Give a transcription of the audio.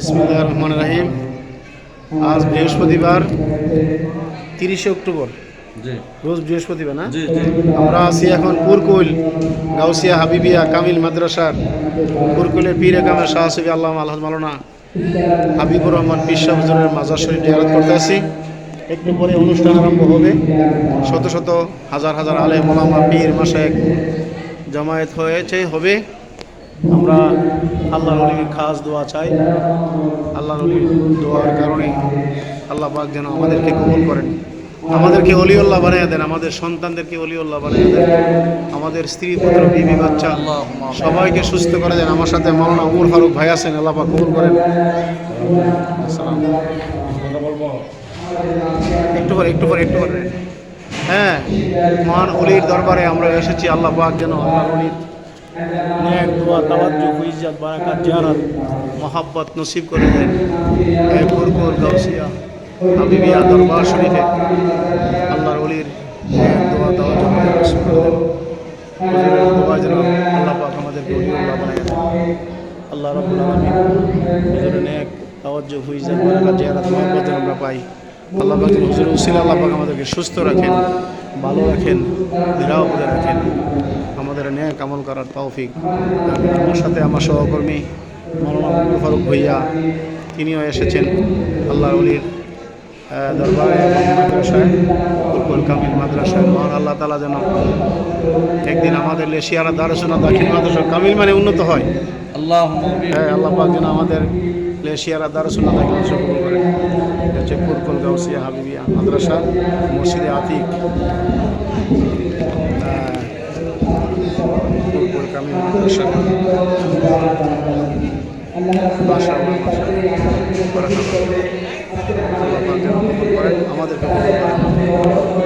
ইসমিল্লাহ রহমান রাহিম। আজ বৃহস্পতিবার তিরিশে অক্টোবর। রোজ বৃহস্পতিবার না? আমরা আছি এখন পুরকুল গাউসিয়া হাবিবিয়া কামিল মাদ্রাসার। পুরকুলের পীর কামের শাহসবি আল্লাহ আল্লাহ মালানা হাবিবুর রহমান পিসা হুজুরের মাজার শরীফ জিয়ারত করতে আসি। একটু পরে অনুষ্ঠান আরম্ভ হবে। শত শত হাজার হাজার আলে মোলামা পীর মাসেক জমায়েত হয়েছে হবে। আমরা আল্লাহ নলির খাস দোয়া চাই। আল্লাহ নলির দোয়ার কারণে আল্লাহ পাক যেন আমাদেরকে কবুল করেন। আমাদেরকে অলিউল্লাহ বানিয়ে দেন, আমাদের সন্তানদেরকে অলিউল্লাহ বানিয়ে দেন। আমাদের স্ত্রী, পুত্র, বিবি, বাচ্চা, সবাইকে সুস্থ করে দেন। আমার সাথে মৌলানা উমর ফারুক ভাই আছেন, আল্লাহ পাক কবুল করেন। একটু পরে একটু পরে একটু পরে। হ্যাঁ মহান অলির দরবারে আমরা এসেছি। আল্লাহ পাক যেন আল্লাহ অলির ন্যাক দোয়া, তাওয়াজ্জু ইজ্জত বারাকাত, জিয়ারত, মোহাব্বত নসিব করে দেন। এ কুরকুর গাউসিয়া হাবিবিয়া দরবার শরীফে আল্লাহর অলির দোয়া, তাওয়াজ্জু আমাদের করে আল্লাহ রাব্বুল আলামিন হুজুরের তাওয়াজ্জু ইজ্জত বারাকাত, জিয়ারত, মোহাব্বত আমরা পাই। আল্লাহ পাক উসিলা আল্লাহ পাক আমাদেরকে সুস্থ রাখেন, ভালো রাখেন, নিরাপদে রাখেন। আমাদের ন্যায় কামল করার তৌফিক। আমার সাথে আমার সহকর্মী মৌলানা ফারুক ভইয়া তিনিও এসেছেন আল্লাহ অলির দরবারে মাদ্রাসায় কামিল মাদ্রাসায়। মহান আল্লাহ তালা যেন একদিন আমাদের লেশিয়ারা দারসোনা দাখিল মাদ্রাসা কামিল মানে উন্নত হয়। আল্লাহ হ্যাঁ আল্লাহ পাক যেন আমাদের লেশিয়ারা দারসোনা দাখিল মাদ্রাসা কবুল করে। হচ্ছে ফুলকুল গাউসিয়া হাবিবিয়া মাদ্রাসা মসজিদে আতিক। কামিল মাদ্রাসা মাশাআল্লাহ, মাশাআল্লাহ। আল্লাহ